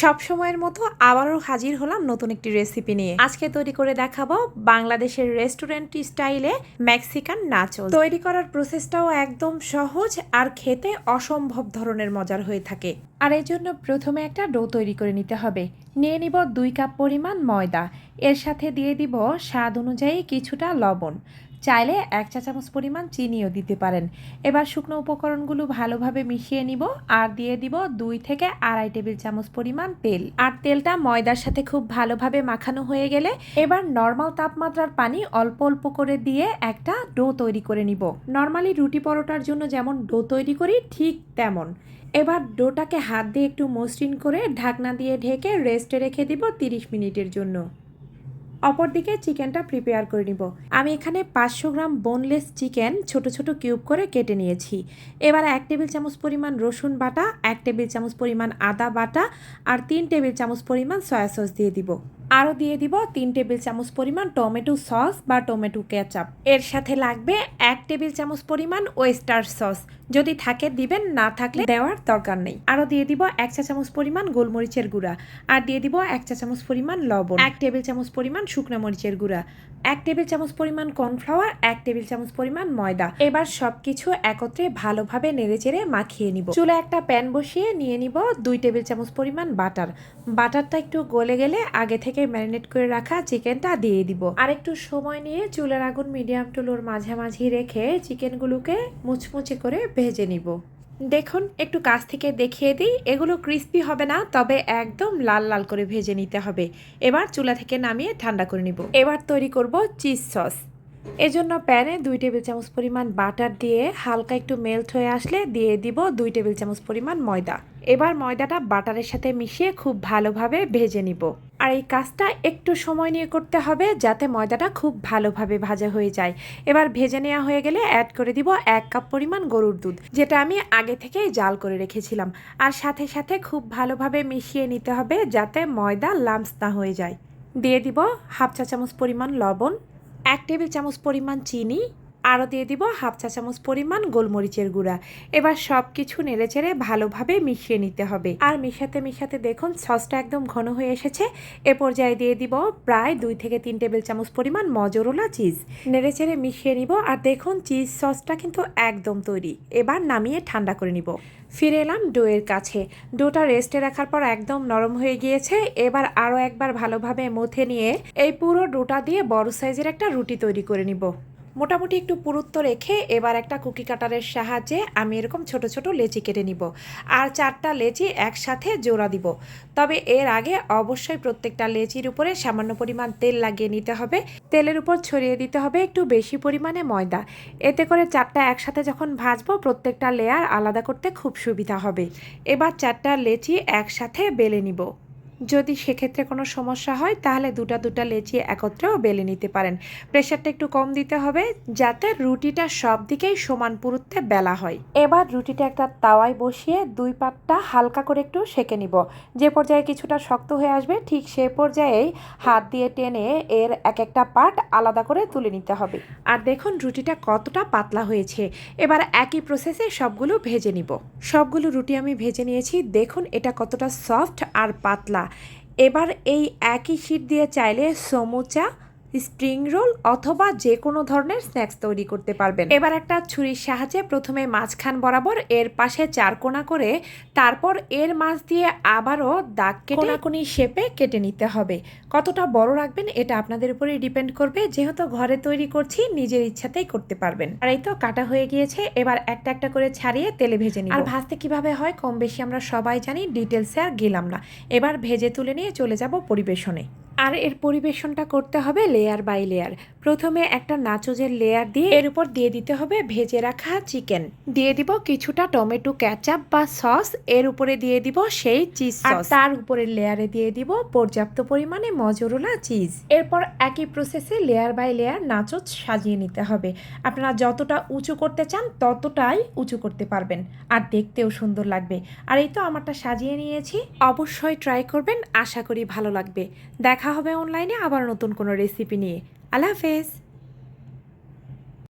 সব সময়ের মতো আবারও হাজির হলাম নতুন একটি রেসিপি নিয়ে। আজকে তৈরি করে দেখাবো বাংলাদেশের রেস্টুরেন্ট স্টাইলে মেক্সিকান নাচো তৈরি করার প্রসেসটাও একদম সহজ আর খেতে অসম্ভব ধরনের মজার হয়ে থাকে। আর এই জন্য প্রথমে একটা ডো তৈরি করে নিতে হবে। নিয়ে নিব দুই কাপ পরিমাণ ময়দা। এর সাথে দিয়ে দিব স্বাদ অনুযায়ী কিছুটা লবণ। চাইলে এক চা চামচ পরিমাণ চিনিও দিতে পারেন। এবার শুকনো উপকরণগুলো ভালোভাবে মিশিয়ে নিব আর দিয়ে দিব দুই থেকে আড়াই টেবিল চামচ পরিমাণ তেল। আর তেলটা ময়দার সাথে খুব ভালোভাবে মাখানো হয়ে গেলে এবার নর্মাল তাপমাত্রার পানি অল্প অল্প করে দিয়ে একটা ডো তৈরি করে নিব। নর্মালি রুটি পরোটার জন্য যেমন ডো তৈরি করি ঠিক তেমন। এবার ডোটাকে হাত দিয়ে একটু মসৃণ করে ঢাকনা দিয়ে ঢেকে রেস্টে রেখে দিব তিরিশ মিনিটের জন্য। অপরদিকে চিকেনটা প্রিপেয়ার করে নিব। আমি এখানে পাঁচশো গ্রাম বোনলেস চিকেন ছোট ছোট কিউব করে কেটে নিয়েছি। এবার এক টেবিল চামচ পরিমাণ রসুন বাটা, এক টেবিল চামচ পরিমাণ আদা বাটা আর তিন টেবিল চামচ পরিমাণ সয়া সস দিয়ে দিব। আরও দিয়ে দিব তিন টেবিল চামচ পরিমাণ টমেটো সস বা টমেটো কেচাপ। এর সাথে লাগবে এক টেবিল চামচ পরিমাণ ওয়েস্টার সস। যদি থাকে, দিবেন, না থাকলে দেওয়ার দরকার নেই। আরও দিয়ে দিব এক চা চামচ পরিমাণ গোলমরিচের গুঁড়া আর দিয়ে দিব এক চা চামচ পরিমাণ লবণ। এক টেবিল চামচ পরিমাণ শুকনো মরিচের গুঁড়া, এক টেবিল চামচ পরিমাণ কর্নফ্লাওয়ার, এক টেবিল চামচ পরিমাণ ময়দা। এবার সবকিছু একত্রে ভালোভাবে নেড়েচেড়ে মাখিয়ে নিব। চুলে একটা প্যান বসিয়ে নিয়ে নিব দুই টেবিল চামচ পরিমাণ বাটার। বাটারটা একটু গলে গেলে আগে থেকে ম্যারিনেট করে রাখা চিকেনটা দিয়ে দিব। আর একটু সময় নিয়ে চুলের আগুন মিডিয়াম টু লোর মাঝামাঝি রেখে চিকেনগুলোকে মুচমুচে করে ভেজে নিব। দেখুন, একটু কাছ থেকে দেখিয়ে দিই, এগুলো ক্রিস্পি হবে না, তবে একদম লাল লাল করে ভেজে নিতে হবে। এবার চুলা থেকে নামিয়ে ঠান্ডা করে নিব। এবার তৈরি করব চিজ সস। এজন্য প্যানে দুই টেবিল চামচ পরিমাণ বাটার দিয়ে হালকা একটু মেল্ট হয়ে আসলে দিয়ে দিব দুই টেবিল চামচ পরিমাণ ময়দা। এবার ময়দাটা বাটারের সাথে মিশিয়ে খুব ভালোভাবে ভেজে নিব। আর এই কাজটা একটু সময় নিয়ে করতে হবে যাতে ময়দাটা খুব ভালোভাবে ভাজা হয়ে যায়। এবার ভেজে নেওয়া হয়ে গেলে অ্যাড করে দিব এক কাপ পরিমাণ গরুর দুধ, যেটা আমি আগে থেকেই জাল করে রেখেছিলাম। আর সাথে সাথে খুব ভালোভাবে মিশিয়ে নিতে হবে যাতে ময়দা লামস না হয়ে যায়। দিয়ে দিব হাফ চা চামচ পরিমাণ লবণ, এক টেবিল চামচ পরিমাণ চিনি আরও দিয়ে দিব হাফ চা চামচ পরিমাণ গোলমরিচের গুঁড়া। এবার সব কিছু নেড়েচেড়ে ভালোভাবে মিশিয়ে নিতে হবে। আর মিশাতে মিশাতে দেখুন সসটা একদম ঘন হয়ে এসেছে। এ পর্যায়ে দিয়ে দিব প্রায় দুই থেকে তিন টেবিল চামচ পরিমাণ মজরোলা চিজ। নেড়েচেড়ে মিশিয়ে নিব আর দেখুন চিজ সসটা কিন্তু একদম তৈরি। এবার নামিয়ে ঠান্ডা করে নিব। ফিরে এলাম ডোয়ের কাছে। ডোটা রেস্টে রাখার পর একদম নরম হয়ে গিয়েছে। এবার আরও একবার ভালোভাবে মথে নিয়ে এই পুরো ডোটা দিয়ে বড় সাইজের একটা রুটি তৈরি করে নিব। মোটামুটি একটু পুরুত্ব রেখে এবার একটা কুকি কাটারের সাহায্যে আমি এরকম ছোট ছোট লেচি কেটে নিব আর চারটা লেচি একসাথে জোড়া দিব। তবে এর আগে অবশ্যই প্রত্যেকটা লেচির উপরে সামান্য পরিমাণ তেল লাগিয়ে নিতে হবে। তেলের উপর ছড়িয়ে দিতে হবে একটু বেশি পরিমাণে ময়দা। এতে করে চারটা একসাথে যখন ভাজবো প্রত্যেকটা লেয়ার আলাদা করতে খুব সুবিধা হবে। এবার চারটা লেচি একসাথে বেলে নিব। যদি সেক্ষেত্রে কোনো সমস্যা হয়, তাহলে দুটা দুটা লেচি একত্রেও বেলে নিতে পারেন। প্রেশারটা একটু কম দিতে হবে, যাতে রুটিটা সব দিকেই সমান পুরুত্বে বেলা হয়। এবার রুটিটা একটা তাওয়ায় বসিয়ে দুই পাটটা হালকা করে একটু সেকে নিব। যে পর্যায়ে কিছুটা শক্ত হয়ে আসবে, ঠিক সে পর্যায়েই হাত দিয়ে টেনে এর এক একটা পার্ট আলাদা করে তুলে নিতে হবে। আর দেখুন রুটিটা কতটা পাতলা হয়েছে। এবার একই প্রসেসে সবগুলো ভেজে নিব। সবগুলো রুটি আমি ভেজে নিয়েছি। দেখুন এটা কতটা সফট আর পাতলা। এবার এই একই শিট দিয়ে চাইলে সমুচা স্প্রিং রোল অথবা যে কোনো ধরনের স্ন্যাক্স তৈরি করতে পারবেন। এবার একটা ছুরির সাহায্যে প্রথমে মাঝখান বরাবর এর পাশে চার কোনা করে তারপর এর মাছ দিয়ে আবারও দাগ কেটে কোনাকুনি শেপে কেটে নিতে হবে। কতটা বড় রাখবেন এটা আপনাদের উপরেই ডিপেন্ড করবে। যেহেতু ঘরে তৈরি করছি নিজের ইচ্ছাতেই করতে পারবেন। আর এই তো কাটা হয়ে গিয়েছে এবার একটা একটা করে ছাড়িয়ে তেলে ভেজে নিই আর ভাজতে কীভাবে হয় কম বেশি আমরা সবাই জানি ডিটেলসে আর গেলাম না। এবার ভেজে তুলে নিয়ে চলে যাব পরিবেশনে। আর এর পরিবেশনটা করতে হবে লেয়ার বাই লেয়ার প্রথমে একটা নাচোজের লেয়ার দিয়ে এর উপর দিয়ে দিতে হবে ভেজে রাখা চিকেন দিয়ে দিব কিছুটা টমেটো ক্যাচাপ বা সস এর উপরে দিয়ে দিব সেই চিজ সস তার উপরের লেয়ারে দিয়ে দিব পর্যাপ্ত পরিমাণে মজরোলা চিজ এরপর একই প্রসেসে লেয়ার বাই লেয়ার নাচোজ সাজিয়ে নিতে হবে। আপনারা যতটা উঁচু করতে চান ততটাই উঁচু করতে পারবেন আর দেখতেও সুন্দর লাগবে। আর এই তো আমারটা সাজিয়ে নিয়েছি। অবশ্যই ট্রাই করবেন আশা করি ভালো লাগবে। দেখা হবে অনলাইনে আবার নতুন কোনো রেসিপি নিয়ে। আল্লাহ হাফেজ।